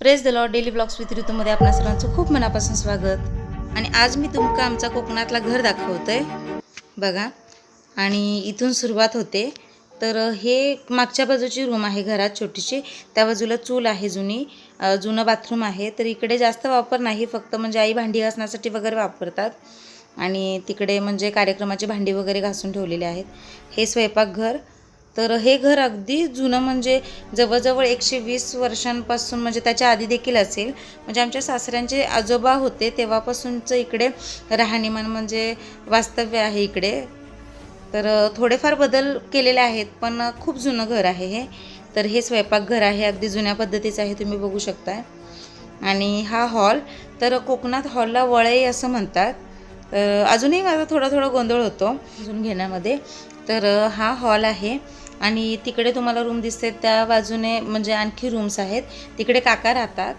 Press the law daily blogs with ऋतूमध्ये आपल्या सर्वांचं खूप मनापासून स्वागत. आणि आज मी तुमका आमचा कोकणातला घर दाखवतोय. बघा. आणि इथून सुरुवात होते. तर हे मागच्या बाजूची रूम आहे घरात छोटीशी. त्या बाजूला चूल आहे जुनी. जुनं बाथरूम आहे. तर इकडे जास्त वापर नाही फक्त म्हणजे आई भांडी घासण्यासाठी वगैरे वापरतात. आणि तिकडे म्हणजे कार्यक्रमाची भांडी वगैरे घासून ठेवलेली आहेत. हे स्वयंपाकघर. तर हे घर अगदी जुनं म्हणजे जवळजवळ एकशे वीस वर्षांपासून म्हणजे त्याच्या आधी देखील असेल. म्हणजे आमच्या सासऱ्यांचे आजोबा होते तेव्हापासूनचं इकडे राहणीमान म्हणजे वास्तव्य आहे इकडे. तर थोडेफार बदल केलेले आहेत पण खूप जुनं घर आहे हे. तर हे स्वयंपाकघर आहे अगदी जुन्या पद्धतीचं आहे तुम्ही बघू शकताय. आणि हा हॉल तर कोकणात हॉलला वळई असं म्हणतात. तर अजूनही माझा थोडा थोडा गोंधळ होतो अजून घेण्यामध्ये. तर हा हॉल आहे. आणि तिकडे तुम्हाला रूम दिसते त्या बाजूने म्हणजे आणखी रूम्स आहेत. तिकडे काका राहतात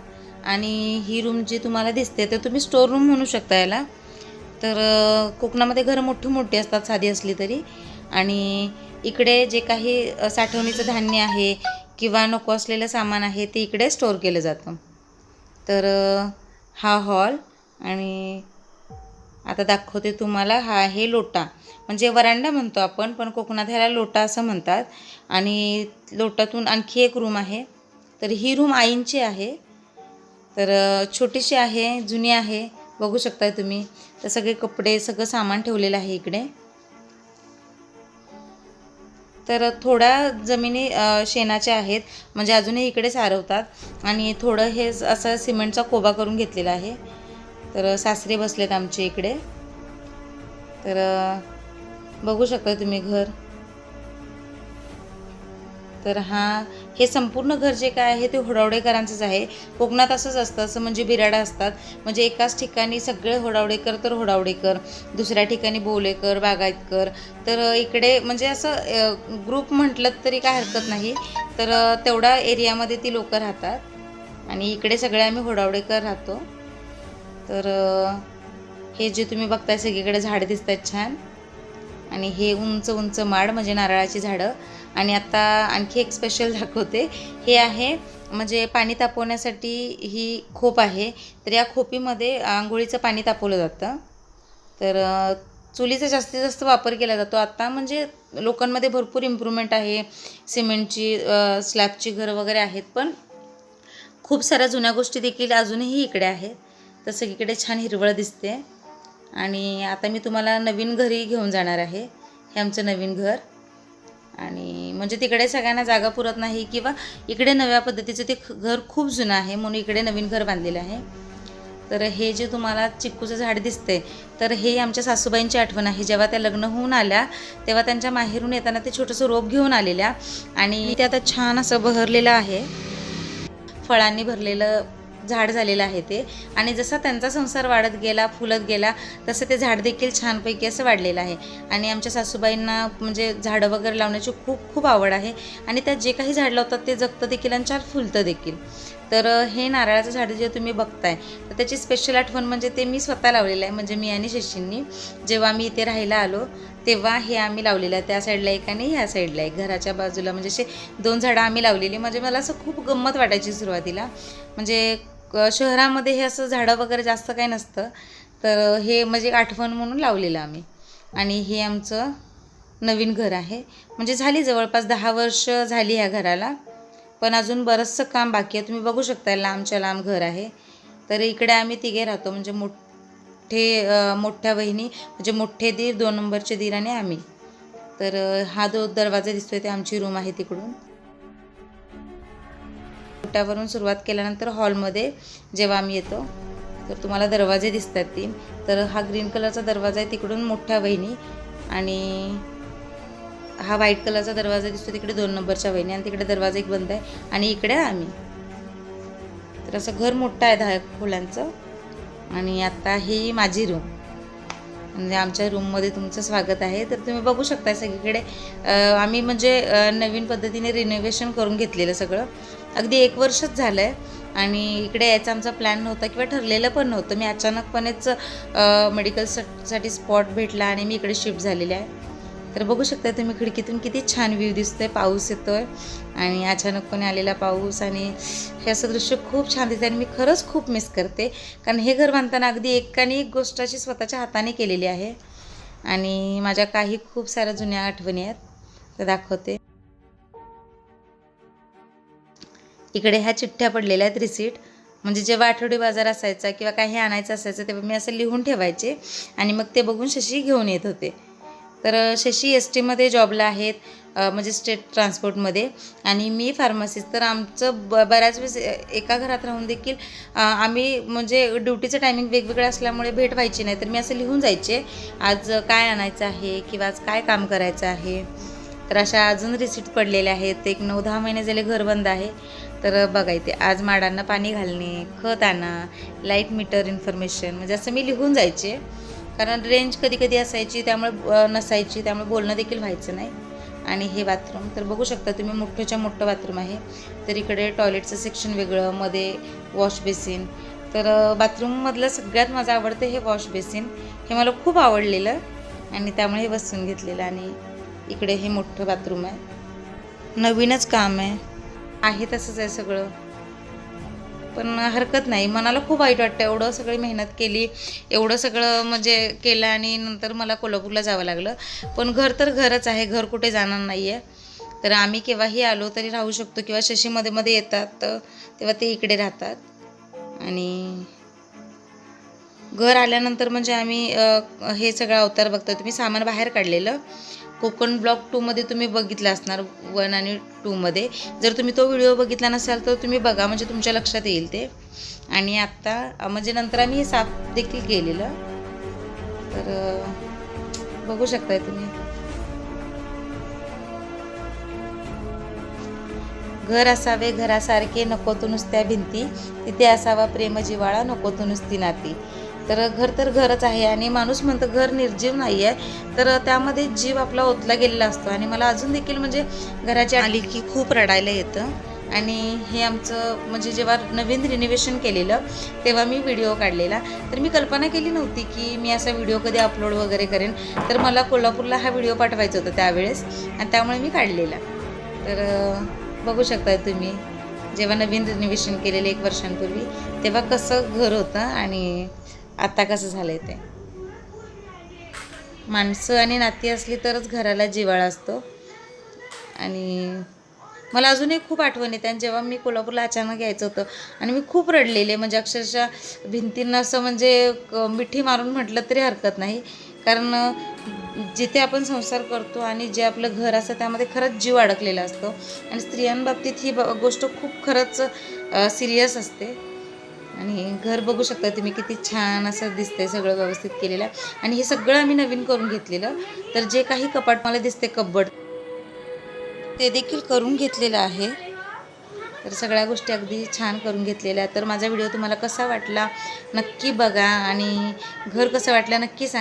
आणि ही रूम जी तुम्हाला दिसते तर तुम्ही स्टोर रूम म्हणू शकता याला. तर कोकणामध्ये घरं मोठी मोठी असतात साधी असली तरी. आणि इकडे जे काही साठवणीचं धान्य आहे किंवा नको असलेलं सामान आहे ते इकडे स्टोअर केलं जातं. तर हा हॉल आणि आता दाखवते तुम्हाला हा आहे लोटा. म्हणजे वरांडा म्हणतो आपण पण कोकणात ह्याला लोटा असं म्हणतात. आणि लोटातून आणखी एक रूम आहे. तर ही रूम आईंची आहे. तर छोटीशी आहे जुनी आहे. बघू शकताय तुम्ही. तर सगळे कपडे सगळं सामान ठेवलेलं आहे इकडे. तर थोड्या जमिनी शेणाच्या आहेत. म्हणजे अजूनही इकडे सारवतात. आणि थोडं हे असं सिमेंटचा कोबा करून घेतलेला आहे. तर सासरे बसलेत आमचे इकडे. तर बघू शकता तुम्ही घर. तर हा हे संपूर्ण घर जे काय आहे ते होडावडेकरांचंच आहे. कोकणात असंच असतं असं म्हणजे बिराडा असतात. म्हणजे एकाच ठिकाणी सगळे होडावडेकर तर होडावडेकर. दुसऱ्या ठिकाणी बोलेकर बागायतकर. तर इकडे म्हणजे असं ग्रुप म्हटलं तरी काय हरकत नाही. तर तेवढा एरियामध्ये ती लोकं राहतात. आणि इकडे सगळे आम्ही होडावडेकर राहतो. तर हे जे तुम्ही बघताय सगळीकडे झाडं दिसत आहेत छान. आणि हे उंच उंच माड म्हणजे नारळाची झाडं. आणि आता आणखी एक स्पेशल दाखवते. हे आहे म्हणजे पाणी तापवण्यासाठी ही खोप आहे. तर या खोपीमध्ये आंघोळीचं पाणी तापवलं जातं. तर चुलीचा जास्तीत जास्त वापर केला जातो. आत्ता म्हणजे लोकांमध्ये भरपूर इम्प्रूव्हमेंट आहे. सिमेंटची स्लॅबची घरं वगैरे आहेत पण खूप साऱ्या जुन्या गोष्टी देखील अजूनही इकडे आहेत. तर सगळीकडे छान हिरवळ दिसते. आणि आता मी तुम्हाला नवीन घरी घेऊन जाणार आहे. हे आमचं नवीन घर. आणि म्हणजे तिकडे सगळ्यांना जागा पुरत नाही किंवा इकडे नव्या पद्धतीचं ते घर खूप जुनं आहे म्हणून इकडे नवीन घर बांधलेलं आहे. तर हे जे तुम्हाला चिक्कूचं झाड दिसते तर हे आमच्या सासूबाईंची आठवण आहे. जेव्हा त्या लग्न होऊन आल्या तेव्हा त्यांच्या माहेरून येताना ते छोटंसं रोप घेऊन आलेल्या. आणि ते आता छान असं बहरलेलं आहे. फळांनी भरलेलं झाड झालेलं आहे ते. आणि जसा त्यांचा संसार वाढत गेला फुलत गेला तसं ते झाड देखील छानपैकी असं वाढलेलं आहे. आणि आमच्या सासूबाईंना म्हणजे झाडं वगैरे लावण्याची खूप खूप आवड आहे. आणि त्यात जे काही झाड लावतात ते जगतं देखील आणि छान फुलतं देखील. तर हे नारळाचं झाड जे तुम्ही बघताय तर त्याची स्पेशल आठवण म्हणजे ते मी स्वतः लावलेलं आहे. म्हणजे मी आणि शशींनी जेव्हा आम्ही इथे राहायला आलो तेव्हा हे आम्ही लावलेलं आहे. त्या साईडला एक आणि ह्या साईडला एक. घराच्या बाजूला म्हणजे असे दोन झाडं आम्ही लावलेली. म्हणजे मला असं खूप गंमत वाटायची सुरुवातीला. म्हणजे शहरामध्ये हे असं झाडं वगैरे जास्त काही नसतं. तर हे म्हणजे आठवण म्हणून लावलेलं आम्ही. आणि हे आमचं नवीन घर आहे. म्हणजे झाली जवळपास दहा वर्ष झाली ह्या घराला. पण अजून बरंचसं काम बाकी आहे. तुम्ही बघू शकता लांबच्या लांब घर आहे. तर इकडे आम्ही तिघे राहतो. म्हणजे मोठे मोठ्या बहिणी म्हणजे मोठे दीर दोन नंबरचे दीर आणि आम्ही. तर हा जो दरवाजा दिसतोय ते आमची रूम आहे तिकडून. मोठ्यावरून सुरुवात केल्यानंतर हॉलमध्ये जेव्हा आम्ही येतो तर तुम्हाला दरवाजे दिसतात तीन तर हा ग्रीन कलरचा दरवाजा आहे तिकडून मोठ्या बहिणी आणि हा व्हाईट कलरचा दरवाजा दिसतो तिकडे दोन नंबरच्या वहिनी आणि तिकडे दरवाजा एक बंद आहे आणि इकडे आम्ही. तर असं घर मोठं आहे दहा खोल्यांचं. आणि आता ही माझी रूम म्हणजे आमच्या रूममध्ये तुमचं स्वागत आहे. तर तुम्ही बघू शकता सगळीकडे आम्ही म्हणजे नवीन पद्धतीने रिनोव्हेशन करून घेतलेलं सगळं. अगदी एक वर्षच झालं आहे आणि इकडे यायचा आमचा प्लॅन नव्हता किंवा ठरलेलं पण नव्हतं. मी अचानकपणेच मेडिकलसाठी स्पॉट भेटला आणि मी इकडे शिफ्ट झालेले आहे. तर बघू शकता तुम्ही खिडकीतून किती छान व्ह्यू दिसतोय पाऊस येतोय आणि अचानकपणे आलेला पाऊस आणि हे असं दृश्य खूप छान दिसतं आणि मी खरंच खूप मिस करते. कारण हे घर बांधताना अगदी एकाने एक गोष्ट अशी स्वतःच्या हाताने केलेली आहे आणि माझ्या काही खूप साऱ्या जुन्या आठवणी आहेत तर दाखवते. इकडे ह्या चिठ्ठ्या पडलेल्या आहेत रिसीट म्हणजे जेव्हा आठवडी बाजार असायचा किंवा काही आणायचं असायचं तेव्हा मी असं लिहून ठेवायचे आणि मग ते बघून शशी घेऊन येत होते. तर शशी एस टीमध्ये जॉबला आहेत म्हणजे स्टेट ट्रान्सपोर्टमध्ये. आणि मी फार्मासिस्ट तर आमचं ब बऱ्याच वेळेस एका घरात राहून देखील आम्ही म्हणजे ड्युटीचं टायमिंग वेगवेगळं असल्यामुळे भेट व्हायची नाही. तर मी असं लिहून जायचे आज काय आणायचं आहे किंवा आज काय काम करायचं आहे. तर अशा अजून रिसिट पडलेल्या आहेत. एक नऊ दहा महिने झाले घर बंद आहे. तर बघा इथे आज माडांना पाणी घालणे खत आणा लाइट मीटर इन्फॉर्मेशन म्हणजे असं मी लिहून जायचे. कारण रेंज कधी कधी असायची त्यामुळे नसायची त्यामुळे बोलणं देखील व्हायचं नाही. आणि हे बाथरूम तर बघू शकता तुम्ही मोठ्याच्या मोठं बाथरूम आहे. तर इकडे टॉयलेटचं सेक्शन वेगळं मध्ये वॉश बेसिन तर बाथरूममधलं सगळ्यात माझं आवडतं हे वॉश बेसिन हे मला खूप आवडलेलं आणि त्यामुळे हे बसून घेतलेलं आणि इकडे हे मोठं बाथरूम आहे. नवीनच काम आहे. आहे तसंच आहे सगळं. पण हरकत नाही. मनाला खूप वाईट वाटतं. एवढं सगळी मेहनत केली एवढं सगळं म्हणजे केलं आणि नंतर मला कोल्हापूरला जावं लागलं. पण घर तर घरच आहे. घर कुठे जाणार नाही आहे तर आम्ही केव्हाही आलो तरी राहू शकतो किंवा शशीमध्ये मध्ये येतात तेव्हा ते इकडे राहतात. आणि घर आल्यानंतर म्हणजे आम्ही हे सगळं अवतार बघतो तुम्ही सामान बाहेर काढलेलं. कोकण ब्लॉक टूमध्ये तुम्ही बघितला असणार वन आणि टूमध्ये जर तुम्ही तो व्हिडिओ बघितला नसाल तर तुम्ही बघा म्हणजे तुमच्या लक्षात येईल ते. आणि आत्ता म्हणजे नंतर आम्ही हे साफ देखील केलेलं. तर बघू शकताय तुम्ही. घर असावे घरासारखे नको तो नुसत्या भिंती. तिथे असावा प्रेमजिवाळा नको तो नुसती नाती. तर घर तर घरच आहे आणि माणूस म्हणतं घर निर्जीव नाही आहे तर त्यामध्ये जीव आपला ओतला गेलेला असतो. आणि मला अजून देखील म्हणजे घराची आली की खूप रडायला येतं. आणि हे आमचं म्हणजे जेव्हा नवीन रिनोव्हेशन केलेलं तेव्हा मी व्हिडिओ काढलेला. तर मी कल्पना केली नव्हती की मी असा व्हिडिओ कधी अपलोड वगैरे करेन. तर मला कोल्हापूरला हा व्हिडिओ पाठवायचा होता त्यावेळेस. आणि त्यामुळे मी काढलेला. तर बघू शकताय तुम्ही जेव्हा नवीन रिनोव्हेशन केलेलं एक वर्षांपूर्वी तेव्हा कसं घर होतं आणि आता कसं झालं आहे ते? माणसं आणि नाती असली तरच घराला जिवाळा असतो. आणि मला अजूनही खूप आठवण येते आणि जेव्हा मी कोल्हापूरला अचानक यायचं होतं आणि मी खूप रडलेले म्हणजे अक्षरशः भिंतींना असं म्हणजे क- मिठी मारून म्हटलं तरी हरकत नाही. कारण जिथे आपण संसार करतो आणि जे आपलं घर असतं त्यामध्ये खरंच जीव अडकलेला असतो. आणि स्त्रियांबाबतीत ही ब गोष्ट खूप खरंच सिरियस असते. आणि घर बघू शकता तुम्ही किती छान असं दिसतंय सगळं व्यवस्थित केलेलं. आणि हे सगळं आम्ही नवीन करून घेतलेलं. तर जे काही कपाट मला दिसते कब्बड ते देखील करून घेतलेलं आहे. तर सगळ्या गोष्टी अगदी छान करून घेतलेल्या. तर माझा व्हिडिओ तुम्हाला कसा वाटला नक्की बघा. आणि घर कसं वाटलं नक्की सांगा.